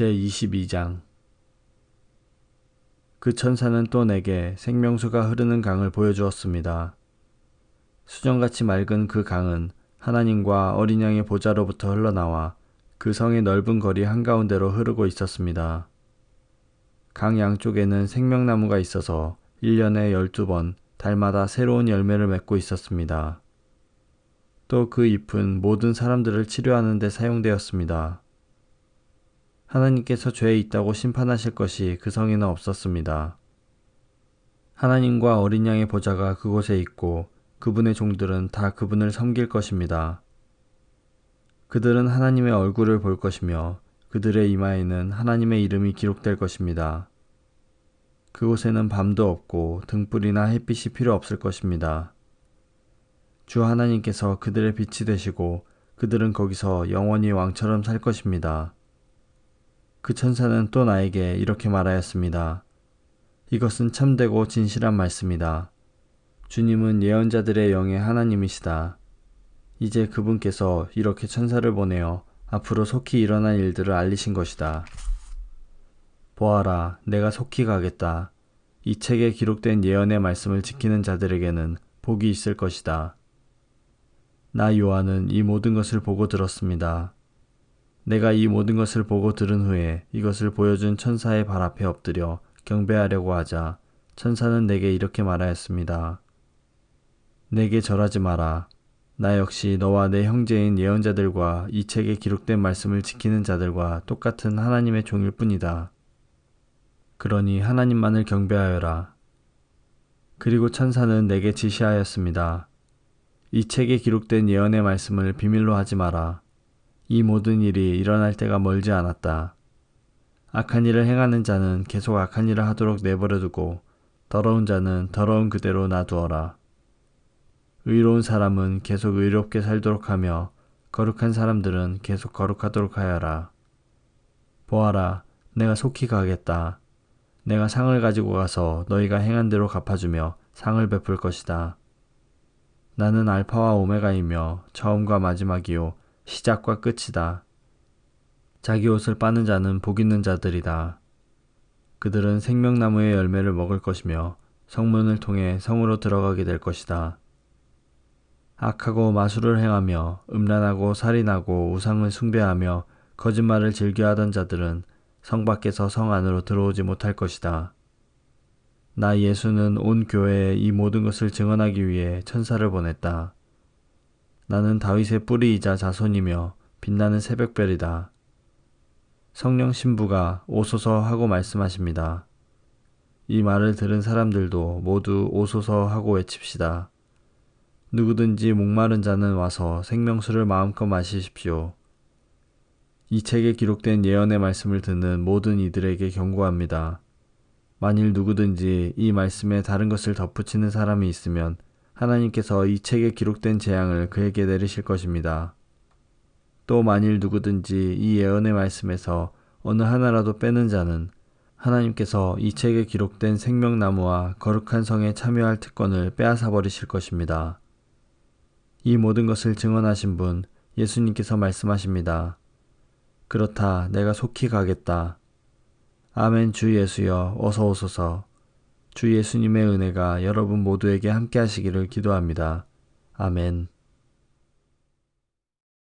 제22장 그 천사는 또 내게 생명수가 흐르는 강을 보여주었습니다. 수정같이 맑은 그 강은 하나님과 어린 양의 보좌로부터 흘러나와 그 성의 넓은 거리 한가운데로 흐르고 있었습니다. 강 양쪽에는 생명나무가 있어서 1년에 12번 달마다 새로운 열매를 맺고 있었습니다. 또 그 잎은 모든 사람들을 치료하는 데 사용되었습니다. 하나님께서 죄에 있다고 심판하실 것이 그 성에는 없었습니다. 하나님과 어린 양의 보좌가 그곳에 있고 그분의 종들은 다 그분을 섬길 것입니다. 그들은 하나님의 얼굴을 볼 것이며 그들의 이마에는 하나님의 이름이 기록될 것입니다. 그곳에는 밤도 없고 등불이나 햇빛이 필요 없을 것입니다. 주 하나님께서 그들의 빛이 되시고 그들은 거기서 영원히 왕처럼 살 것입니다. 그 천사는 또 나에게 이렇게 말하였습니다. 이것은 참되고 진실한 말씀이다. 주님은 예언자들의 영의 하나님이시다. 이제 그분께서 이렇게 천사를 보내어 앞으로 속히 일어날 일들을 알리신 것이다. 보아라, 내가 속히 가겠다. 이 책에 기록된 예언의 말씀을 지키는 자들에게는 복이 있을 것이다. 나 요한은 이 모든 것을 보고 들었습니다. 내가 이 모든 것을 보고 들은 후에 이것을 보여준 천사의 발 앞에 엎드려 경배하려고 하자 천사는 내게 이렇게 말하였습니다. 내게 절하지 마라. 나 역시 너와 내 형제인 예언자들과 이 책에 기록된 말씀을 지키는 자들과 똑같은 하나님의 종일 뿐이다. 그러니 하나님만을 경배하여라. 그리고 천사는 내게 지시하였습니다. 이 책에 기록된 예언의 말씀을 비밀로 하지 마라. 이 모든 일이 일어날 때가 멀지 않았다. 악한 일을 행하는 자는 계속 악한 일을 하도록 내버려 두고 더러운 자는 더러운 그대로 놔두어라. 의로운 사람은 계속 의롭게 살도록 하며 거룩한 사람들은 계속 거룩하도록 하여라. 보아라, 내가 속히 가겠다. 내가 상을 가지고 가서 너희가 행한 대로 갚아주며 상을 베풀 것이다. 나는 알파와 오메가이며 처음과 마지막이요 시작과 끝이다. 자기 옷을 빠는 자는 복 있는 자들이다. 그들은 생명나무의 열매를 먹을 것이며 성문을 통해 성으로 들어가게 될 것이다. 악하고 마술을 행하며 음란하고 살인하고 우상을 숭배하며 거짓말을 즐겨하던 자들은 성 밖에서 성 안으로 들어오지 못할 것이다. 나 예수는 온 교회에 이 모든 것을 증언하기 위해 천사를 보냈다. 나는 다윗의 뿌리이자 자손이며 빛나는 새벽별이다. 성령 신부가 오소서 하고 말씀하십니다. 이 말을 들은 사람들도 모두 오소서 하고 외칩시다. 누구든지 목마른 자는 와서 생명수를 마음껏 마시십시오. 이 책에 기록된 예언의 말씀을 듣는 모든 이들에게 경고합니다. 만일 누구든지 이 말씀에 다른 것을 덧붙이는 사람이 있으면 하나님께서 이 책에 기록된 재앙을 그에게 내리실 것입니다. 또 만일 누구든지 이 예언의 말씀에서 어느 하나라도 빼는 자는 하나님께서 이 책에 기록된 생명나무와 거룩한 성에 참여할 특권을 빼앗아 버리실 것입니다. 이 모든 것을 증언하신 분 예수님께서 말씀하십니다. 그렇다 내가 속히 가겠다. 아멘 주 예수여 어서 오소서. 주 예수님의 은혜가 여러분 모두에게 함께 하시기를 기도합니다. 아멘.